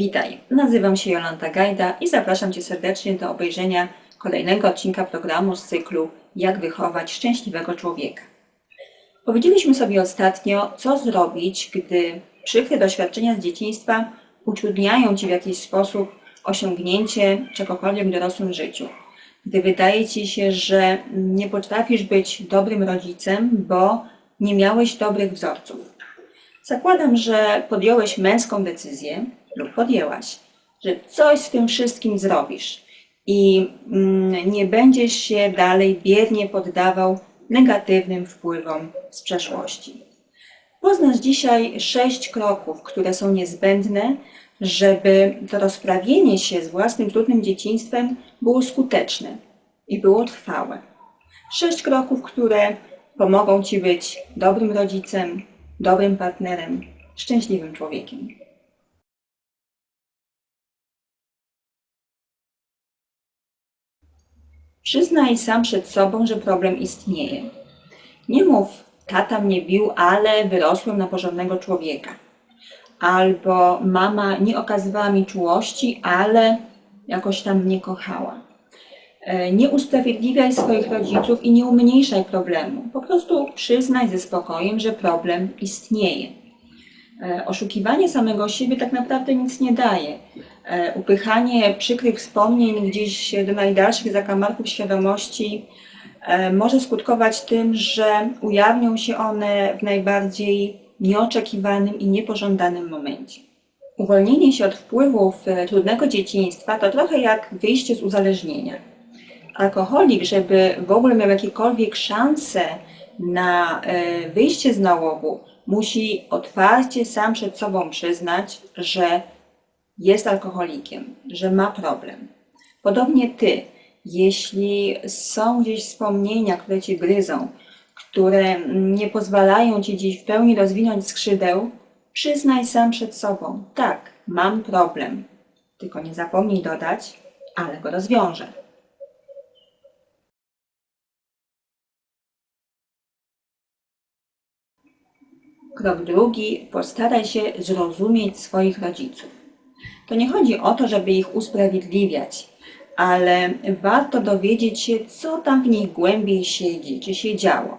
Witaj, nazywam się Jolanta Gajda i zapraszam Cię serdecznie do obejrzenia kolejnego odcinka programu z cyklu Jak wychować szczęśliwego człowieka. Powiedzieliśmy sobie ostatnio, co zrobić, gdy przykre doświadczenia z dzieciństwa utrudniają Ci w jakiś sposób osiągnięcie czegokolwiek w dorosłym życiu. Gdy wydaje Ci się, że nie potrafisz być dobrym rodzicem, bo nie miałeś dobrych wzorców. Zakładam, że podjąłeś męską decyzję lub podjęłaś, że coś z tym wszystkim zrobisz i mm, nie będziesz się dalej biernie poddawał negatywnym wpływom z przeszłości. Poznasz dzisiaj sześć kroków, które są niezbędne, żeby to rozprawienie się z własnym trudnym dzieciństwem było skuteczne i było trwałe. Sześć kroków, które pomogą Ci być dobrym rodzicem, dobrym partnerem, szczęśliwym człowiekiem. Przyznaj sam przed sobą, że problem istnieje. Nie mów, tata mnie bił, ale wyrosłem na porządnego człowieka. Albo mama nie okazywała mi czułości, ale jakoś tam mnie kochała. E, Nie usprawiedliwiaj swoich rodziców i nie umniejszaj problemu. Po prostu przyznaj ze spokojem, że problem istnieje. E, Oszukiwanie samego siebie tak naprawdę nic nie daje. E, Upychanie przykrych wspomnień gdzieś do najdalszych zakamarków świadomości e, może skutkować tym, że ujawnią się one w najbardziej nieoczekiwanym i niepożądanym momencie. Uwolnienie się od wpływów e, trudnego dzieciństwa to trochę jak wyjście z uzależnienia. Alkoholik, żeby w ogóle miał jakiekolwiek szanse na wyjście z nałogu, musi otwarcie sam przed sobą przyznać, że jest alkoholikiem, że ma problem. Podobnie ty, jeśli są gdzieś wspomnienia, które cię gryzą, które nie pozwalają ci gdzieś w pełni rozwinąć skrzydeł, przyznaj sam przed sobą, tak, mam problem. Tylko nie zapomnij dodać, ale go rozwiążę. Krok drugi, postaraj się zrozumieć swoich rodziców. To nie chodzi o to, żeby ich usprawiedliwiać, ale warto dowiedzieć się, co tam w nich głębiej siedzi, czy się działo.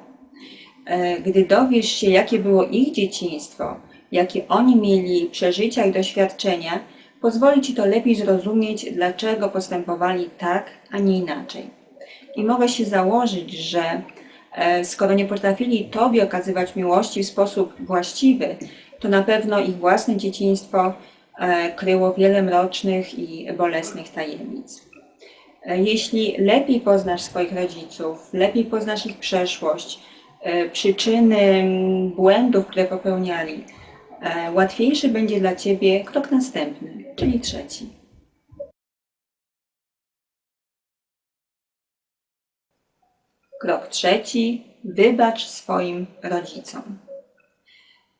E, Gdy dowiesz się, jakie było ich dzieciństwo, jakie oni mieli przeżycia i doświadczenia, pozwoli ci to lepiej zrozumieć, dlaczego postępowali tak, a nie inaczej. I mogę się założyć, że e, skoro nie potrafili Tobie okazywać miłości w sposób właściwy, to na pewno ich własne dzieciństwo kryło wiele mrocznych i bolesnych tajemnic. E, Jeśli lepiej poznasz swoich rodziców, lepiej poznasz ich przeszłość, e, przyczyny błędów, które popełniali, e, łatwiejszy będzie dla Ciebie krok następny, czyli trzeci. Krok trzeci. Wybacz swoim rodzicom.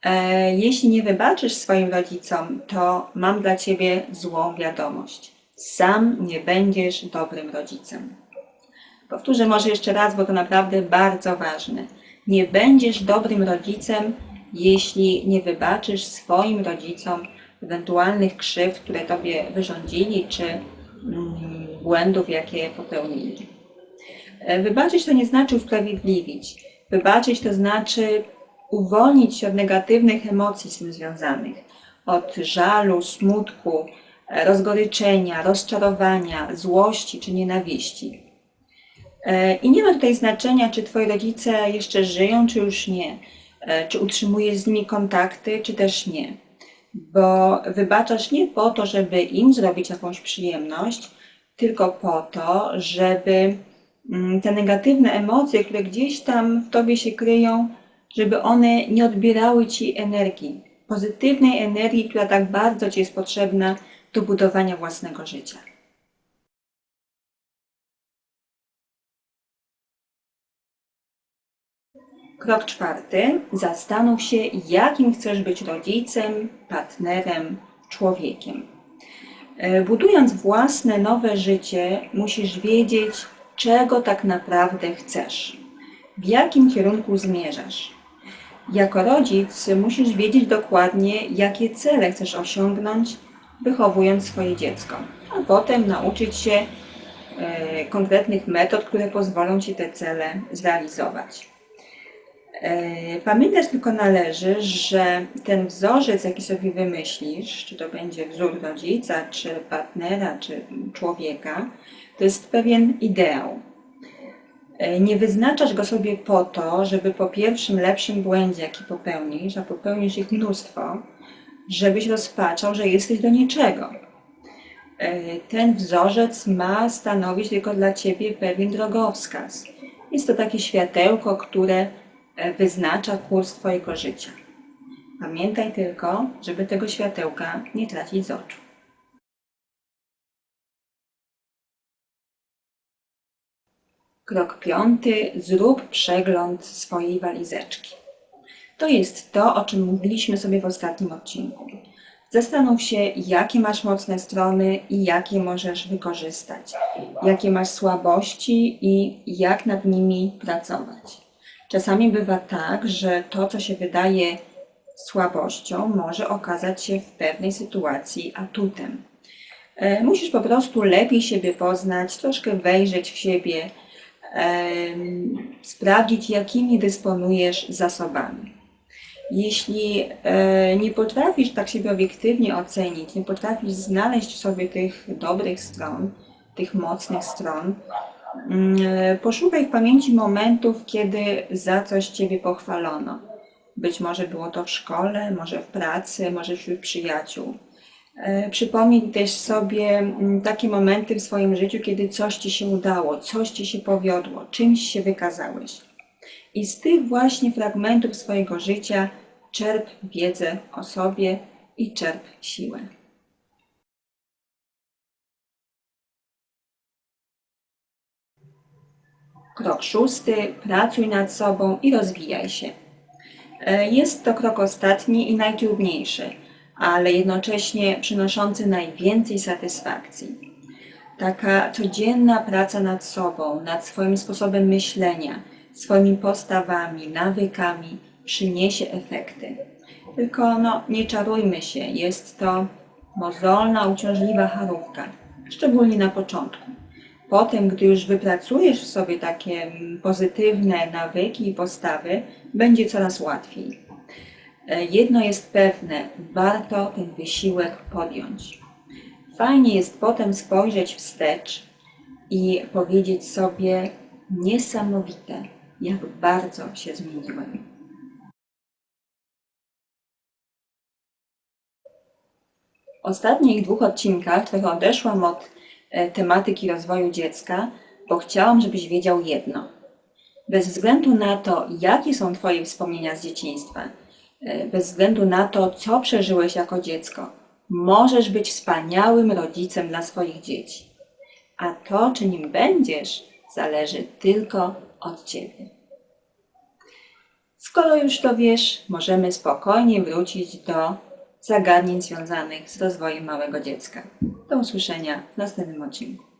E, Jeśli nie wybaczysz swoim rodzicom, to mam dla Ciebie złą wiadomość. Sam nie będziesz dobrym rodzicem. Powtórzę może jeszcze raz, bo to naprawdę bardzo ważne. Nie będziesz dobrym rodzicem, jeśli nie wybaczysz swoim rodzicom ewentualnych krzywd, które Tobie wyrządzili, czy mm, błędów, jakie popełnili. E, Wybaczyć to nie znaczy usprawiedliwić. Wybaczyć to znaczy uwolnić się od negatywnych emocji z tym związanych. Od żalu, smutku, e, rozgoryczenia, rozczarowania, złości czy nienawiści. E, I nie ma tutaj znaczenia, czy twoi rodzice jeszcze żyją, czy już nie. E, Czy utrzymujesz z nimi kontakty, czy też nie. Bo wybaczasz nie po to, żeby im zrobić jakąś przyjemność, tylko po to, żeby mm, te negatywne emocje, które gdzieś tam w tobie się kryją, żeby one nie odbierały ci energii, pozytywnej energii, która tak bardzo ci jest potrzebna do budowania własnego życia. Krok czwarty. Zastanów się, jakim chcesz być rodzicem, partnerem, człowiekiem. E, Budując własne nowe życie, musisz wiedzieć, czego tak naprawdę chcesz, w jakim kierunku zmierzasz. Jako rodzic musisz wiedzieć dokładnie, jakie cele chcesz osiągnąć wychowując swoje dziecko, a potem nauczyć się e, konkretnych metod, które pozwolą Ci te cele zrealizować. E, Pamiętać tylko należy, że ten wzorzec, jaki sobie wymyślisz, czy to będzie wzór rodzica, czy partnera, czy człowieka, to jest pewien ideał. E, Nie wyznaczasz go sobie po to, żeby po pierwszym lepszym błędzie, jaki popełnisz, a popełnisz ich mnóstwo, żebyś rozpaczał, że jesteś do niczego. E, Ten wzorzec ma stanowić tylko dla Ciebie pewien drogowskaz. Jest to takie światełko, które e, wyznacza kurs Twojego życia. Pamiętaj tylko, żeby tego światełka nie tracić z oczu. Krok piąty. Zrób przegląd swojej walizeczki. To jest to, o czym mówiliśmy sobie w ostatnim odcinku. Zastanów się, jakie masz mocne strony i jakie możesz wykorzystać, jakie masz słabości i jak nad nimi pracować. Czasami bywa tak, że to, co się wydaje słabością, może okazać się w pewnej sytuacji atutem. E, Musisz po prostu lepiej siebie poznać, troszkę wejrzeć w siebie, sprawdzić, jakimi dysponujesz zasobami. Jeśli e, nie potrafisz tak siebie obiektywnie ocenić, nie potrafisz znaleźć w sobie tych dobrych stron, tych mocnych stron, mm, poszukaj w pamięci momentów, kiedy za coś Ciebie pochwalono. Być może było to w szkole, może w pracy, może wśród przyjaciół. E, Przypomnij też sobie mm, takie momenty w swoim życiu, kiedy coś Ci się udało, coś Ci się powiodło, czymś się wykazałeś. I z tych właśnie fragmentów swojego życia czerp wiedzę o sobie i czerp siłę. Krok szósty. Pracuj nad sobą i rozwijaj się. E, Jest to krok ostatni i najtrudniejszy, ale jednocześnie przynoszący najwięcej satysfakcji. Taka codzienna praca nad sobą, nad swoim sposobem myślenia, swoimi postawami, nawykami przyniesie efekty. Tylko no, nie czarujmy się, jest to mozolna, uciążliwa charówka, szczególnie na początku. Potem, gdy już wypracujesz w sobie takie pozytywne nawyki i postawy, będzie coraz łatwiej. E, Jedno jest pewne, warto ten wysiłek podjąć. Fajnie jest potem spojrzeć wstecz i powiedzieć sobie niesamowite, jak bardzo się zmieniłem. W ostatnich dwóch odcinkach trochę odeszłam od e, tematyki rozwoju dziecka, bo chciałam, żebyś wiedział jedno. Bez względu na to, jakie są Twoje wspomnienia z dzieciństwa, bez względu na to, co przeżyłeś jako dziecko, możesz być wspaniałym rodzicem dla swoich dzieci. A to, czy nim będziesz, zależy tylko od Ciebie. Skoro już to wiesz, możemy spokojnie wrócić do zagadnień związanych z rozwojem małego dziecka. Do usłyszenia w następnym odcinku.